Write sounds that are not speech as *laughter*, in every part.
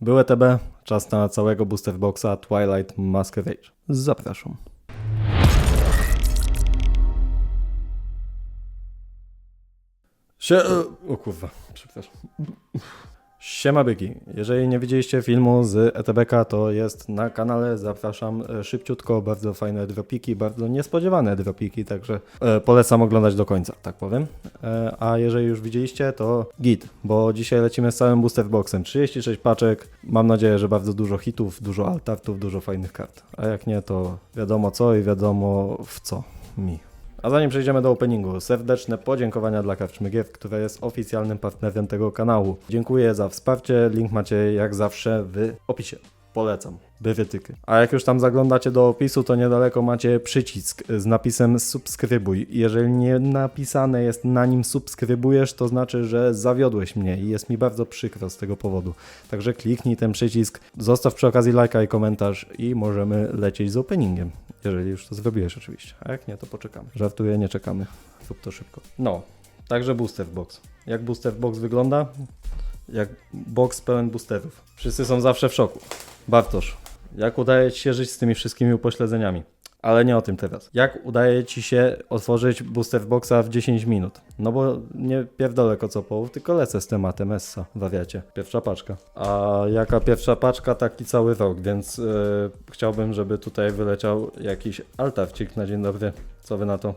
Był ETB, czas na całego booster boxa Twilight Masquerade. Zapraszam. Sie... O kurwa, przepraszam. Siema. Jeżeli nie widzieliście filmu z ETBK, to jest na kanale. Zapraszam e, szybciutko. Bardzo fajne dropiki, bardzo niespodziewane dropiki, także e, polecam oglądać do końca, tak powiem. E, a jeżeli już widzieliście, to git, bo dzisiaj lecimy z całym booster boxem. 36 paczek. Mam nadzieję, że bardzo dużo hitów, dużo altartów, dużo fajnych kart. A jak nie, to wiadomo co i wiadomo w co mi. A zanim przejdziemy do openingu, serdeczne podziękowania dla Karczmy Gier, która jest oficjalnym partnerem tego kanału. Dziękuję za wsparcie, link macie jak zawsze w opisie. Polecam, bywytyky. A jak już tam zaglądacie do opisu, to niedaleko macie przycisk z napisem subskrybuj. Jeżeli nie napisane jest na nim subskrybujesz, to znaczy, że zawiodłeś mnie i jest mi bardzo przykro z tego powodu. Także kliknij ten przycisk, zostaw przy okazji lajka i komentarz i możemy lecieć z openingiem. Jeżeli już to zrobiłeś oczywiście. A jak nie, to poczekamy. Żartuję, nie czekamy. Rób to szybko. No, także booster box. Jak booster box wygląda? Jak box pełen boosterów. Wszyscy są zawsze w szoku. Bartosz, jak udaje Ci się żyć z tymi wszystkimi upośledzeniami? Ale nie o tym teraz. Jak udaje Ci się otworzyć booster boxa w 10 minut? No bo nie pierdolę kocopołów, tylko lecę z tematem Essa, wariacie. Pierwsza paczka. A jaka pierwsza paczka, taki cały rok, więc yy, chciałbym, żeby tutaj wyleciał jakiś altarcik na dzień dobry. Co Wy na to?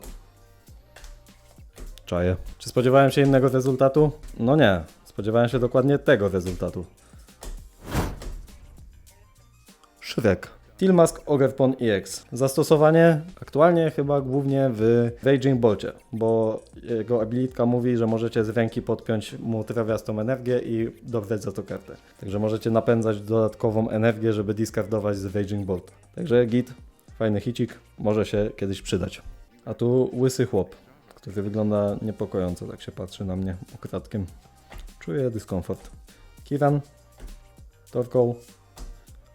Czaję. Czy spodziewałem się innego rezultatu? No nie. Spodziewałem się dokładnie tego rezultatu. Shrek. Tilmask Ogerpon EX. Zastosowanie aktualnie chyba głównie w Raging Bolcie, bo jego abilitka mówi, że możecie z ręki podpiąć mu trawiastą energię i dobrać za to kartę. Także możecie napędzać dodatkową energię, żeby discardować z Raging Bolt. Także git, fajny hicik, może się kiedyś przydać. A tu łysy chłop, który wygląda niepokojąco, tak się patrzy na mnie ukradkiem. Czuję dyskomfort. Kiran, Torkoł,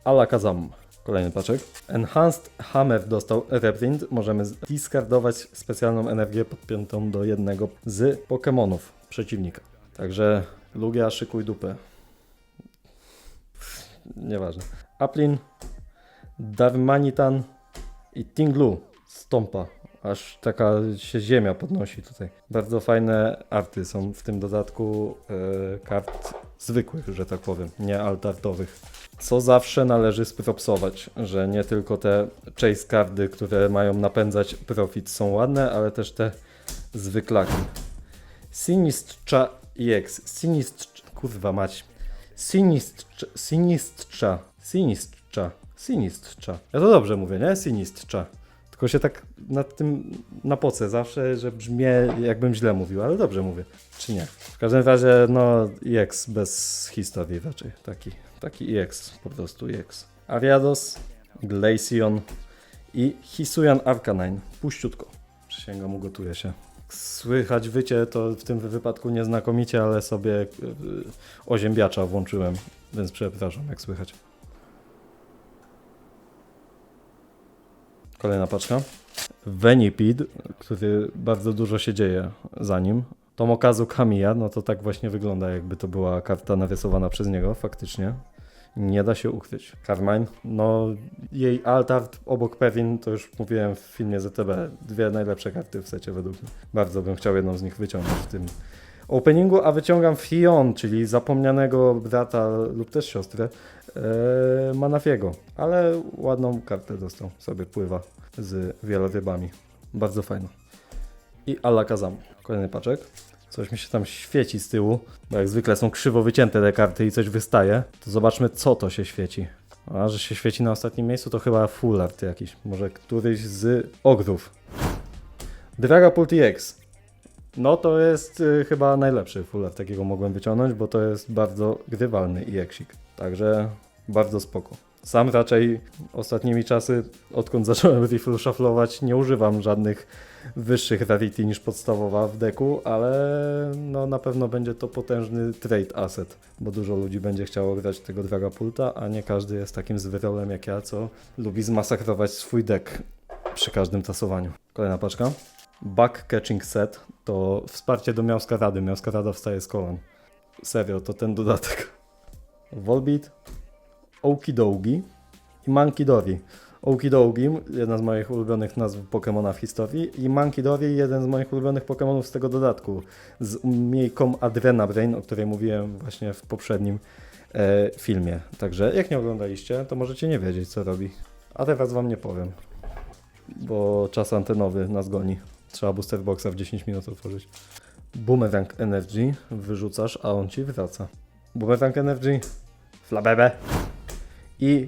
Alakazam. Kolejny paczek. Enhanced Hammer dostał reprint. Możemy discardować specjalną energię podpiętą do jednego z Pokémonów przeciwnika. Także Lugia, szykuj dupę. Nieważne. Aplin, Darmanitan i Tinglu. Stąpa. Aż taka się ziemia podnosi tutaj. Bardzo fajne arty są w tym dodatku e, kart zwykłych, że tak powiem, nie altartowych. Co zawsze należy spropsować, że nie tylko te chase cardy, które mają napędzać profit są ładne, ale też te zwyklaki. Sinistrza EX. Sinistr... Kurwa mać. Sinistrza... Sinistrza... Sinistrza... Sinistrza. Ja to dobrze mówię, nie? Sinistrza. Tylko się tak nad tym napocę zawsze, że brzmię jakbym źle mówił, ale dobrze mówię. Czy nie? W każdym razie, no, EX bez historii raczej. Taki, taki EX, po prostu EX. Ariados, Glaceon i Hisuian Arcanine. Puściutko. Przysięgam, ugotuje się. Słychać wycie to w tym wypadku nieznakomicie, ale sobie yy, oziębiacza włączyłem, więc przepraszam, jak słychać. Kolejna paczka. Venipid, który bardzo dużo się dzieje za nim. Tomokazu Kamiya, no to tak właśnie wygląda, jakby to była karta narysowana przez niego, faktycznie. Nie da się ukryć. Carmine, no jej altart obok Pewin, to już mówiłem w filmie ZTB, dwie najlepsze karty w secie według mnie. Bardzo bym chciał jedną z nich wyciągnąć w tym openingu, a wyciągam Fion, czyli zapomnianego brata lub też siostrę e, Manafiego. Ale ładną kartę dostał, sobie pływa z wielorybami. Bardzo fajna. I Alakazam. Kolejny paczek. Coś mi się tam świeci z tyłu, bo jak zwykle są krzywo wycięte te karty i coś wystaje. To zobaczmy, co to się świeci. A, że się świeci na ostatnim miejscu, to chyba full art jakiś. Może któryś z ogrów. Dragapult EX. No to jest y, chyba najlepszy full art, jakiego mogłem wyciągnąć, bo to jest bardzo grywalny EX-ik. Także bardzo spoko. Sam raczej ostatnimi czasy, odkąd *laughs* zacząłem rifle shufflować, nie używam żadnych wyższych rarity niż podstawowa w deku, ale no na pewno będzie to potężny trade asset, bo dużo ludzi będzie chciało grać tego Dragapulta, a nie każdy jest takim zwyrolem jak ja, co lubi zmasakrować swój deck przy każdym tasowaniu. Kolejna paczka. Back Catching Set to wsparcie do Miałska Rady. Miałska Rada wstaje z kolan. Serio, to ten dodatek. *laughs* Volbeat, Okidogi i Mankidori. Okidogi, jedna z moich ulubionych nazw Pokemona w historii i Mankidori, jeden z moich ulubionych Pokemonów z tego dodatku, z umiejką Adrena Brain, o której mówiłem właśnie w poprzednim e, filmie. Także jak nie oglądaliście, to możecie nie wiedzieć co robi. A teraz wam nie powiem, bo czas antenowy nas goni. Trzeba booster boxa w 10 minut otworzyć. Boomerang Energy wyrzucasz, a on ci wraca. Boomerang Energy, flabebe. I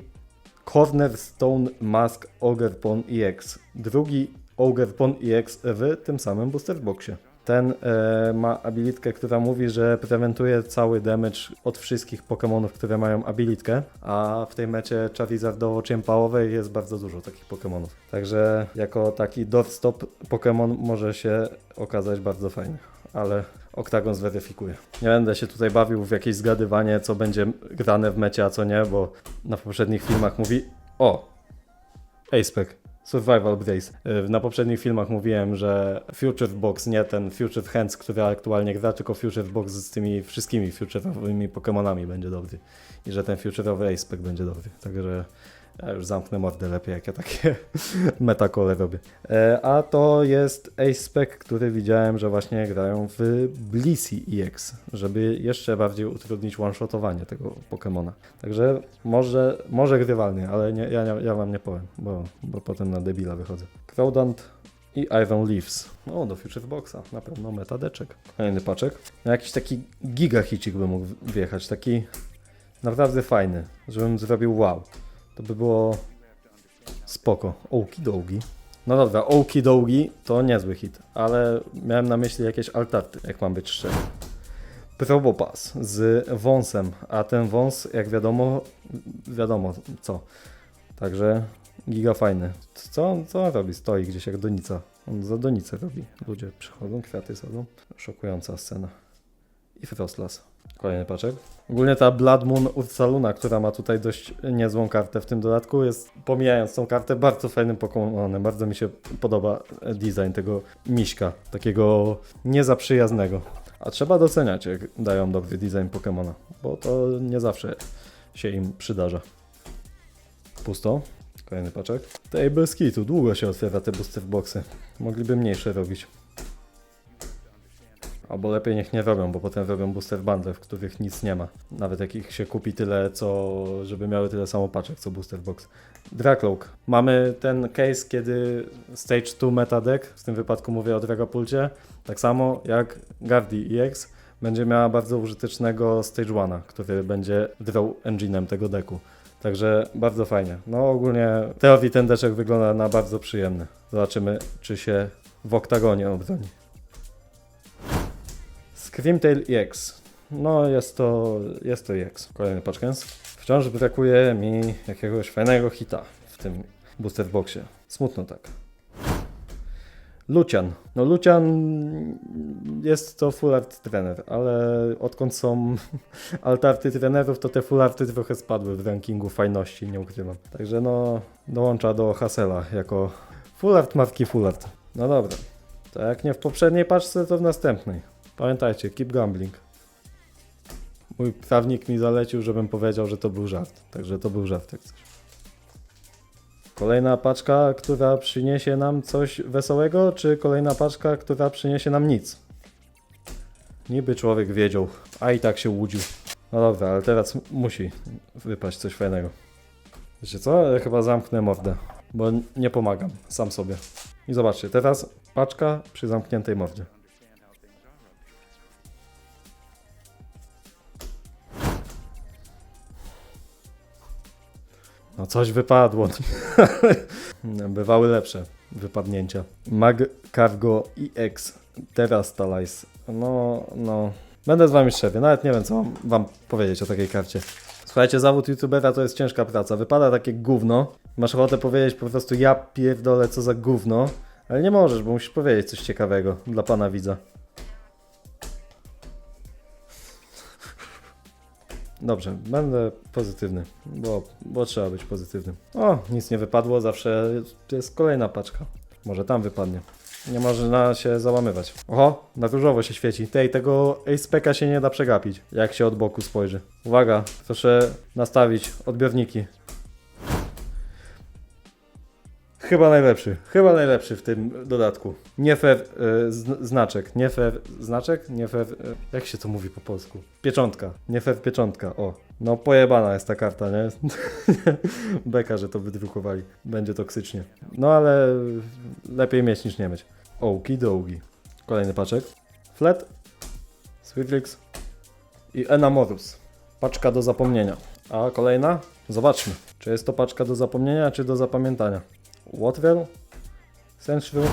Cornerstone Mask Ogerpon EX. Drugi Ogerpon EX w tym samym booster boxie. Ten e, ma abilitkę, która mówi, że prewentuje cały damage od wszystkich Pokémonów, które mają abilitkę, a w tej mecie Charizardowo-Ciępałowej jest bardzo dużo takich Pokémonów. Także jako taki doorstop Pokémon może się okazać bardzo fajny, ale Oktagon zweryfikuje. Nie będę się tutaj bawił w jakieś zgadywanie, co będzie grane w mecie, a co nie, bo na poprzednich filmach mówi o, Aspec, Survival Brace. Y, Na poprzednich filmach mówiłem, że Future Box, nie ten Future Hands, który aktualnie gra, tylko Future Box z tymi wszystkimi future'owymi Pokémonami będzie dobry. I że ten future'owy Aspec będzie dobry. Także ja już zamknę mordę lepiej, jak ja takie *laughs* metakole robię. E, A to jest Aspec, który widziałem, że właśnie grają w Blissey EX, żeby jeszcze bardziej utrudnić one-shotowanie tego Pokemona. Także może, może grywalny, ale nie, ja, ja wam nie powiem, bo, bo potem na debila wychodzę. Crowdant i Iron Leaves. No, do Future Boxa, na pewno metadeczek. Kolejny paczek. No, jakiś taki gigahicik by mógł wjechać, taki naprawdę fajny, żebym zrobił wow. To by było spoko. Okidogi. No dobra, Okidogi to niezły hit, ale miałem na myśli jakieś altarty, jak mam być szczery. Probopass z wąsem, a ten wąs, jak wiadomo, wiadomo co. Także giga fajny. Co, co on robi? Stoi gdzieś jak donica. On za donicę robi. Ludzie przychodzą, kwiaty sadzą. Szokująca scena. I Frostlass. Kolejny paczek. Ogólnie ta Blood Moon Ursaluna, która ma tutaj dość niezłą kartę w tym dodatku, jest, pomijając tą kartę, bardzo fajnym Pokémonem. Bardzo mi się podoba design tego miśka, takiego niezaprzyjaznego. A trzeba doceniać, jak dają dobry design Pokémona, bo to nie zawsze się im przydarza. Pusto. Kolejny paczek. Tej bez kitu, długo się otwiera te booster boxy. Mogliby mniejsze robić. Albo lepiej niech nie robią, bo potem robią booster bundle, w których nic nie ma. Nawet jak ich się kupi tyle, co żeby miały tyle samo paczek, co booster box. Dracloak. Mamy ten case, kiedy Stage 2 meta deck, w tym wypadku mówię o Dragapulcie, tak samo jak Gardi EX, będzie miała bardzo użytecznego Stage 1, który będzie draw engine'em tego deku. Także bardzo fajnie. No ogólnie teorii ten deczek wygląda na bardzo przyjemny. Zobaczymy, czy się w oktagonie obroni. Screamtail EX. No jest to, jest to EX. Kolejny paczkens. Wciąż brakuje mi jakiegoś fajnego hita w tym booster boxie. Smutno tak. Lucian. No Lucian jest to full art trener, ale odkąd są *laughs* altarty trenerów, to te full arty trochę spadły w rankingu fajności, nie ukrywam. Także no, dołącza do Hasela jako full art marki full art. No dobra. To jak nie w poprzedniej paczce, to w następnej. Pamiętajcie, keep gambling. Mój prawnik mi zalecił, żebym powiedział, że to był żart. Także to był żart jak coś. Kolejna paczka, która przyniesie nam coś wesołego, czy kolejna paczka, która przyniesie nam nic? Niby człowiek wiedział, a i tak się łudził. No dobra, ale teraz musi wypaść coś fajnego. Wiecie co? Ja chyba zamknę mordę, bo nie pomagam sam sobie. I zobaczcie, teraz paczka przy zamkniętej mordzie. No coś wypadło. *laughs* Bywały lepsze wypadnięcia. Mag Cargo EX Terastalize. No, no. Będę z wami szczery, nawet nie wiem co wam powiedzieć o takiej karcie. Słuchajcie, zawód youtubera to jest ciężka praca. Wypada takie gówno. Masz ochotę powiedzieć po prostu ja pierdolę co za gówno, ale nie możesz, bo musisz powiedzieć coś ciekawego dla pana widza. Dobrze, będę pozytywny, bo, bo trzeba być pozytywnym. O, nic nie wypadło, zawsze jest, kolejna paczka. Może tam wypadnie. Nie można się załamywać. Oho, na różowo się świeci. Tej, tego Acepeka się nie da przegapić, jak się od boku spojrzy. Uwaga, proszę nastawić odbiorniki. Chyba najlepszy, chyba najlepszy w tym dodatku. Nie fair y, zn- znaczek, nie fair znaczek, nie fair, y, jak się to mówi po polsku? Pieczątka, nie fair pieczątka, o. No pojebana jest ta karta, nie? *laughs* Beka, że to wydrukowali, będzie toksycznie. No ale lepiej mieć niż nie mieć. Ołki dołgi. Kolejny paczek. Flat, Swiftix i Enamorus. Paczka do zapomnienia. A kolejna? Zobaczmy, czy jest to paczka do zapomnienia, czy do zapamiętania. Waterwell, Sensual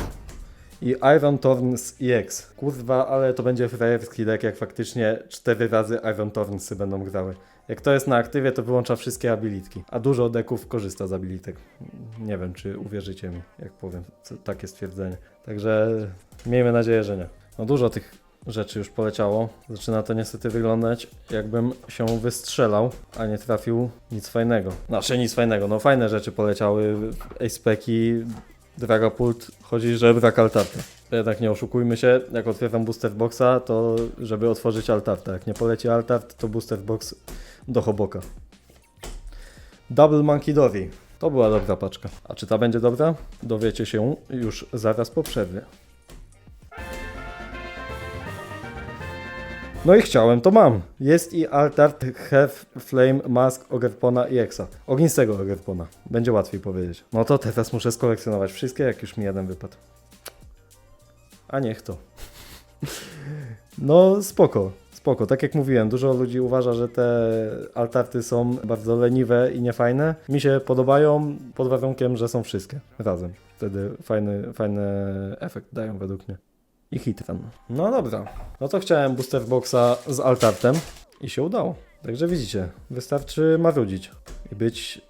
i Iron Thorns EX. Kurwa, ale to będzie frajerski deck, jak faktycznie cztery razy Iron Thornsy będą grały. Jak to jest na aktywie, to wyłącza wszystkie abilitki. A dużo deków korzysta z abilitek. Nie wiem, czy uwierzycie mi, jak powiem takie stwierdzenie. Także miejmy nadzieję, że nie. No dużo tych rzeczy już poleciało. Zaczyna to niestety wyglądać, jakbym się wystrzelał, a nie trafił nic fajnego. Znaczy nic fajnego, no fajne rzeczy poleciały. Acepeki, Dragapult, chodzi, że brak altarty. Jednak nie oszukujmy się, jak otwieram booster boxa, to żeby otworzyć altartę. Jak nie poleci altart, to booster box do hoboka. Double Monkey Dory. To była dobra paczka. A czy ta będzie dobra? Dowiecie się już zaraz po przerwie. No i chciałem, to mam. Jest i Altart Have Flame Mask Ogerpona i Exa. Ognistego Ogerpona. Będzie łatwiej powiedzieć. No to teraz muszę skolekcjonować wszystkie, jak już mi jeden wypadł. A niech to. *laughs* No spoko, spoko. Tak jak mówiłem, dużo ludzi uważa, że te altarty są bardzo leniwe i niefajne. Mi się podobają pod warunkiem, że są wszystkie razem. Wtedy fajny, fajny efekt dają według mnie. I hitrun. No dobra, no to chciałem booster boxa z altartem i się udało. Także widzicie, wystarczy marudzić i być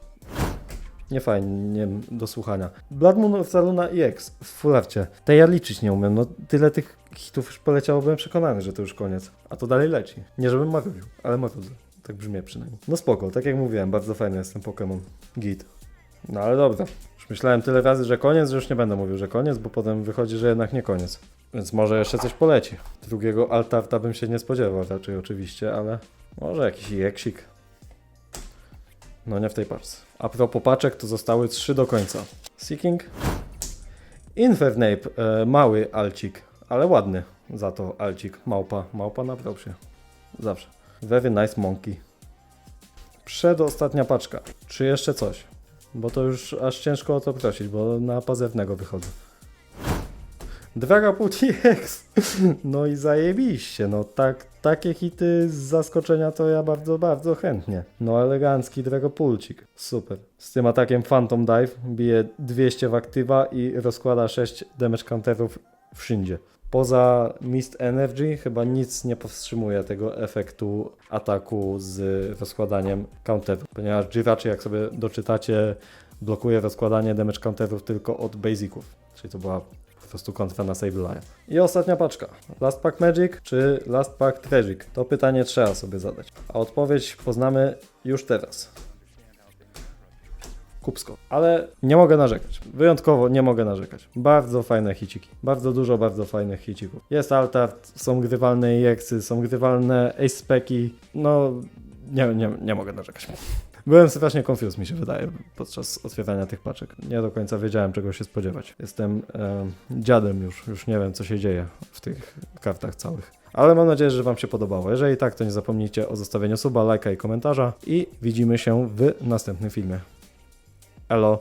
niefajnie do słuchania. Blood Moon of Saluna EX w fularcie. Te ja liczyć nie umiem, no tyle tych hitów już poleciało, byłem przekonany, że to już koniec. A to dalej leci. Nie żebym marudził, ale marudzę. Tak brzmi przynajmniej. No spoko, tak jak mówiłem, bardzo fajny jest ten Pokémon. Git. No ale dobra. Już myślałem tyle razy, że koniec, że już nie będę mówił, że koniec, bo potem wychodzi, że jednak nie koniec. Więc może jeszcze coś poleci. Drugiego altarta bym się nie spodziewał raczej oczywiście, ale może jakiś jeksik. No nie w tej parce. A propos paczek, to zostały trzy do końca. Seeking. Infernape, e, mały alcik, ale ładny za to alcik. Małpa, małpa na propsie. Zawsze. Very nice monkey. Przedostatnia paczka. Czy jeszcze coś? Bo to już aż ciężko o to prosić, bo na pazewnego wychodzę. Dragapult X. *laughs* No i zajebiście, no tak, takie hity z zaskoczenia to ja bardzo, bardzo chętnie. No elegancki Dragapulcik, super. Z tym atakiem Phantom Dive bije 200 w aktywa i rozkłada 6 damage counterów wszędzie. Poza Mist Energy chyba nic nie powstrzymuje tego efektu ataku z rozkładaniem counterów, ponieważ Jirachi jak sobie doczytacie blokuje rozkładanie damage counterów tylko od basiców, czyli to była po prostu kontra na Sableye. I ostatnia paczka. Last Pack Magic czy Last Pack Tragic? To pytanie trzeba sobie zadać. A odpowiedź poznamy już teraz. Kupsko. Ale nie mogę narzekać. Wyjątkowo nie mogę narzekać. Bardzo fajne hiciki. Bardzo dużo bardzo fajnych hicików. Jest altart, są grywalne EXy, są grywalne ace speki. No, nie, nie, nie mogę narzekać. Byłem strasznie confused, mi się wydaje, podczas otwierania tych paczek. Nie do końca wiedziałem, czego się spodziewać. Jestem e, dziadem już, już nie wiem, co się dzieje w tych kartach całych. Ale mam nadzieję, że Wam się podobało. Jeżeli tak, to nie zapomnijcie o zostawieniu suba, lajka i komentarza. I widzimy się w następnym filmie. Elo!